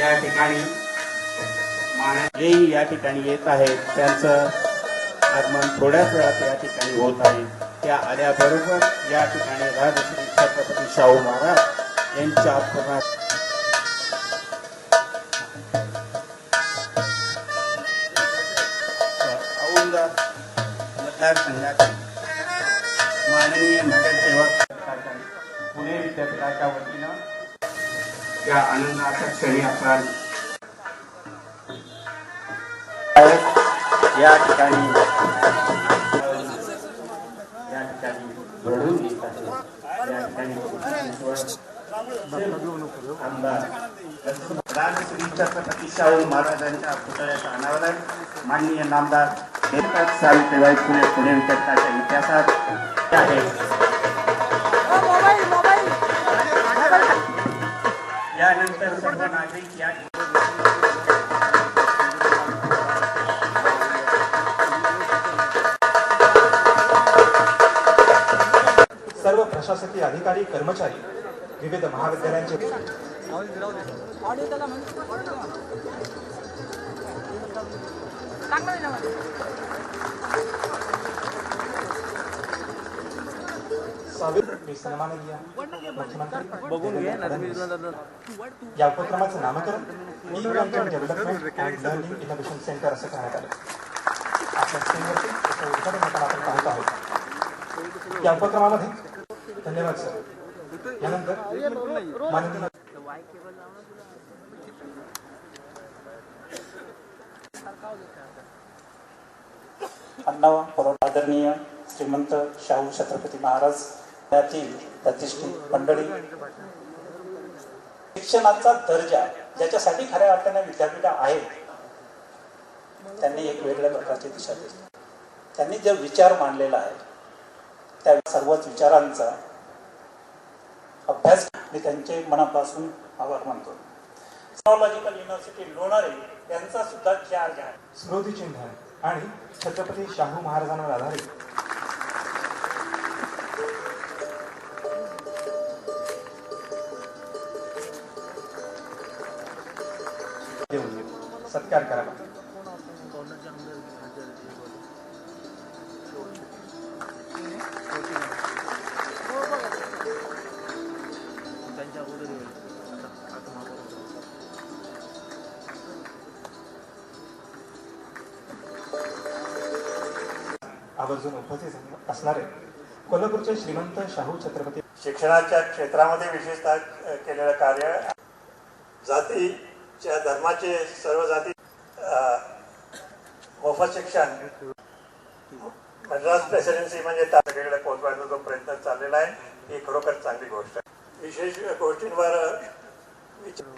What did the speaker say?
या ठिकाणी जेही या ठिकाणी येत आहेत त्यांचं आगमन थोड्याच वेळात या ठिकाणी होत आहे. त्या आल्याबरोबर या ठिकाणी राजश्री छत्रपती शाहू महाराज यांच्या पूर्ण औंध मतदारसंघाचे माननीय नगरसेवक पुणे विद्यापीठाच्या वतीनं या आनंदाच्या क्षणी आपण या ठिकाणी या ठिकाणी घडून येत आहे. या ठिकाणी आमदार छत्रपती शाहू महाराजांच्या पुतळ्याचं अनावरण माननीय नामदार सावित्रीबाई फुले पुणे विद्यापीठाच्या इतिहासात आहे यानंतर सर्व नागरिक या सर्व प्रशासकीय अधिकारी कर्मचारी विविध महाविद्यालयांचे चांगलं मुख्यमंत्री या उपक्रमाचं नामकरण development and learning innovation centre असं करण्यात आलं. आपल्या स्क्रीनवरती त्याचं उद्घाटन होताना आपण पाहत आहोत. या उपक्रमामध्ये धन्यवाद सर. यानंतर माननीय अण्णा परम आदरणीय श्रीमंत शाहू छत्रपती महाराज त्यातील प्रतिष्ठित मंडळी. शिक्षणाचा दर्जा ज्याच्यासाठी खऱ्या अर्थाने विद्यापीठ आहे त्यांनी एक वेगळ्या प्रकारची दिशा दिली. त्यांनी जो विचार मांडलेला आहे त्या सर्वच विचारांचा अभ्यास मी त्यांचे मनापासून आभार मानतो. टेक्नॉलॉजिकल युनिव्हर्सिटी लोणारे यांचा सुद्धा चार्ज आहे. स्मृतिचिन्ह आणि छत्रपती शाहू महाराजांवर आधारित सत्कार करावा आवर्जून उपस्थित असणारे कोल्हापूरचे श्रीमंत शाहू छत्रपती शिक्षणाच्या क्षेत्रामध्ये विशेषतः केलेलं कार्य जाती धर्माचे सर्व जाती मोफत शिक्षण मद्रास प्रेसिडेन्सी म्हणजे सगळीकडे पोहोचवायचा जो प्रयत्न चाललेला आहे. ही खरोखर चांगली गोष्ट आहे. विशेष गोष्टींवर विचार